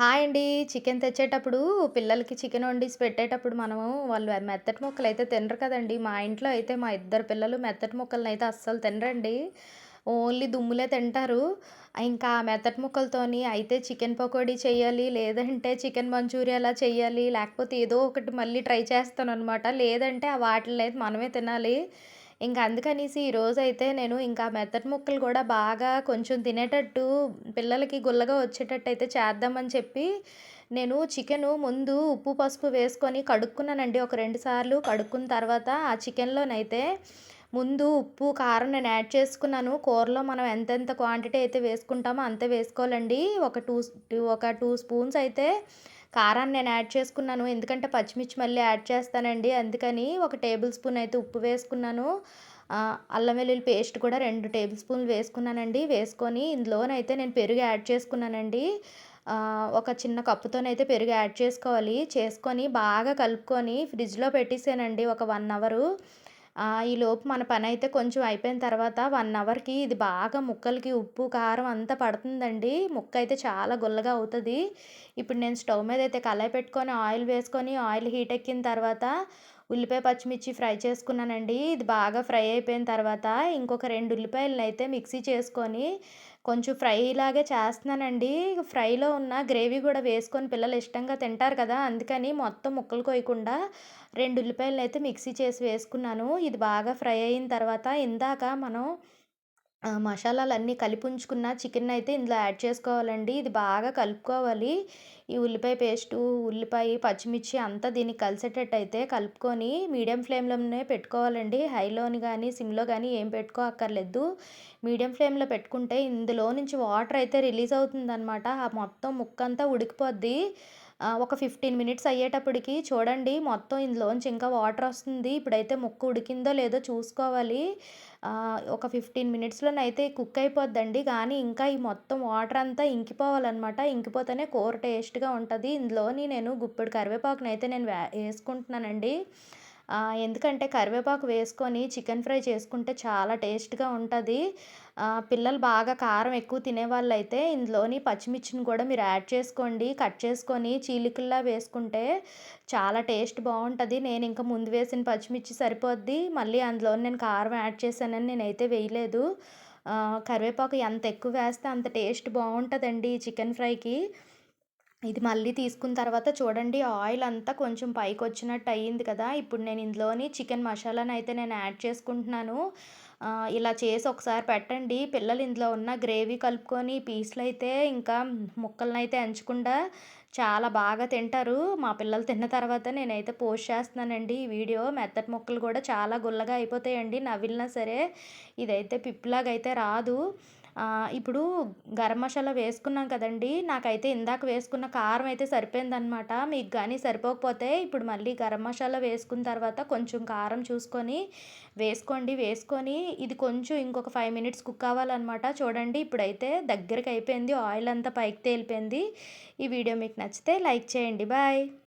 Hi అండి. Chicken తెచ్చేటప్పుడు పిల్లలకి chicken వండిసి పెట్టేటప్పుడు మనము వాళ్ళు మెత్తటి ముక్కలైతే తినరు కదండీ! మా ఇంట్లో అయితే మా ఇద్దరు పిల్లలు మెత్తటి ముక్కలనైతే అస్సలు తినరండి. ఓన్లీ దుమ్ములే తింటారు. ఇంకా మెత్తటి ముక్కలతోని అయితే చికెన్ పకోడీ చేయాలి, లేదంటే చికెన్ మంచూరియాలా చేయాలి, లేకపోతే ఏదో ఒకటి మళ్ళీ ట్రై చేస్తాను అనమాట లేదంటే ఆ అయితే మనమే తినాలి. ఇంకా అందుకనేసి ఈరోజు అయితే నేను ఇంకా మెత్తటి ముక్కలు కూడా బాగా కొంచెం తినేటట్టు పిల్లలకి గుల్లగా వచ్చేటట్టు అయితే చేద్దామని చెప్పి నేను చికెను ముందు ఉప్పు, పసుపు వేసుకొని కడుక్కున్నానండి ఒక రెండు సార్లు. కడుక్కున్న తర్వాత ఆ చికెన్‌లోనైతే ముందు ఉప్పు, కారం నేను యాడ్ చేసుకున్నాను. కూరలో మనం ఎంతెంత క్వాంటిటీ అయితే వేసుకుంటామో అంతే వేసుకోవాలండి. ఒక టూ ఒక టూ స్పూన్స్ అయితే కారాన్ని నేను యాడ్ చేసుకున్నాను. ఎందుకంటే పచ్చిమిర్చి మళ్ళీ యాడ్ చేస్తానండి. అందుకని ఒక టేబుల్ స్పూన్ అయితే ఉప్పు వేసుకున్నాను. అల్లం వెల్లుల్లి పేస్ట్ కూడా రెండు టేబుల్ స్పూన్లు వేసుకున్నానండి. వేసుకొని ఇందులోనైతే నేను పెరుగు యాడ్ చేసుకున్నానండి. ఒక చిన్న కప్పుతోనైతే పెరుగు యాడ్ చేసుకోవాలి. చేసుకొని బాగా కలుపుకొని ఫ్రిడ్జ్‌లో పెట్టేసానండి ఒక వన్ అవరు. ఈలోపు మన పని అయితే కొంచెం అయిపోయిన తర్వాత వన్ అవర్‌కి ఇది బాగా ముక్కలకి ఉప్పు, కారం అంతా పడుతుందండి. ముక్క అయితే చాలా గుల్లగా అవుతుంది ఇప్పుడు నేను స్టవ్ మీద అయితే కళాయి పెట్టుకొని ఆయిల్ వేసుకొని ఆయిల్ హీట్ ఎక్కిన తర్వాత ఉల్లిపాయ, పచ్చిమిర్చి ఫ్రై చేసుకున్నానండి. ఇది బాగా ఫ్రై అయిపోయిన తర్వాత ఇంకొక రెండు ఉల్లిపాయలను అయితే మిక్సీ చేసుకొని కొంచెం ఫ్రై లాగా చేస్తున్నానండి. ఫ్రైలో ఉన్న గ్రేవీ కూడా వేసుకొని పిల్లలు ఇష్టంగా తింటారు కదా! అందుకని మొత్తం ముక్కలు కోయకుండా రెండు ఉల్లిపాయలను అయితే మిక్సీ చేసి వేసుకున్నాను. ఇది బాగా ఫ్రై అయిన తర్వాత ఇందాక మనం మసాలాలు అన్నీ కలిపి ఉంచుకున్న చికెన్ చికెనయితే ఇందులో యాడ్ చేసుకోవాలండి. ఇది బాగా కలుపుకోవాలి. ఈ ఉల్లిపాయ పేస్టు, ఉల్లిపాయ, పచ్చిమిర్చి అంతా దీనికి కలిసేటట్టయితే కలుపుకొని మీడియం ఫ్లేమ్‌లోనే పెట్టుకోవాలండి. హైలోని గానీ, సిమ్‌లో గానీ ఏం పెట్టుకోక్కర్లేదు. మీడియం ఫ్లేమ్‌లో పెట్టుకుంటే ఇందులో నుంచి వాటర్ అయితే రిలీజ్ అవుతుందనమాట. ఆ మొత్తం ముక్కంతా ఉడికిపోద్ది. ఒక 15 మినిట్స్ అయ్యేటప్పటికి చూడండి మొత్తం ఇందులోంచి ఇంకా వాటర్ వస్తుంది. ఇప్పుడైతే ముక్క ఉడికిందో లేదో చూసుకోవాలి. ఒక 15 మినిట్స్‌లోనైతే కుక్ అయిపోద్దండి. కానీ ఇంకా ఈ మొత్తం వాటర్ అంతా ఇంకిపోవాలనమాట. ఇంకిపోతేనే కూర టేస్ట్‌గా ఉంటుంది ఇందులోని నేను గుప్పెడు కరివేపాకునైతే నేను వే వేసుకుంటున్నానండి ఎందుకంటే కరివేపాకు వేసుకొని చికెన్ ఫ్రై చేసుకుంటే చాలా టేస్ట్‌గా ఉంటుంది పిల్లలు బాగా కారం ఎక్కువ తినేవాళ్ళైతే ఇందులోని పచ్చిమిర్చిని కూడా మీరు యాడ్ చేసుకోండి. కట్ చేసుకొని చీలికల్లా వేసుకుంటే చాలా టేస్ట్ బాగుంటుంది నేను ఇంకా ముందు వేసిన పచ్చిమిర్చి సరిపోద్ది. మళ్ళీ అందులోని నేను కారం యాడ్ చేశానని నేనైతే వేయలేదు. కరివేపాకు ఎంత ఎక్కువ వేస్తే అంత టేస్ట్ బాగుంటుందండి చికెన్ ఫ్రైకి. ఇది మళ్ళీ తీసుకున్న తర్వాత చూడండి ఆయిల్ అంతా కొంచెం పైకి వచ్చినట్టు అయ్యింది కదా! ఇప్పుడు నేను ఇందులోని చికెన్ మసాలానైతే నేను యాడ్ చేసుకుంటున్నాను. ఇలా చేసి ఒకసారి పెట్టండి. పిల్లలు ఇందులో ఉన్న గ్రేవీ కలుపుకొని పీసులు అయితే ఇంకా ముక్కలనైతే ఎంచకుండా చాలా బాగా తింటారు. మా పిల్లలు తిన్న తర్వాత నేనైతే పోస్ట్ చేస్తున్నానండి ఈ వీడియో. మెత్తటి ముక్కలు కూడా చాలా గుల్లగా అయిపోతాయండి నవిలినా సరే. ఇదైతే పిప్పులాగా అయితే రాదు. ఇప్పుడు గరం మసాలా వేసుకున్నాం కదండీ! నాకైతే ఇందాక వేసుకున్న కారం అయితే సరిపోయిందనమాట. మీకు కానీ సరిపోకపోతే ఇప్పుడు మళ్ళీ గరం మసాలా వేసుకున్న తర్వాత కొంచెం కారం చూసుకొని వేసుకోండి. వేసుకొని ఇది కొంచెం ఇంకొక ఫైవ్ మినిట్స్ కుక్ కావాలన్నమాట చూడండి ఇప్పుడైతే దగ్గరికి అయిపోయింది. ఆయిల్ అంతా పైకి తేలిపోయింది. ఈ వీడియో మీకు నచ్చితే లైక్ చేయండి. బాయ్.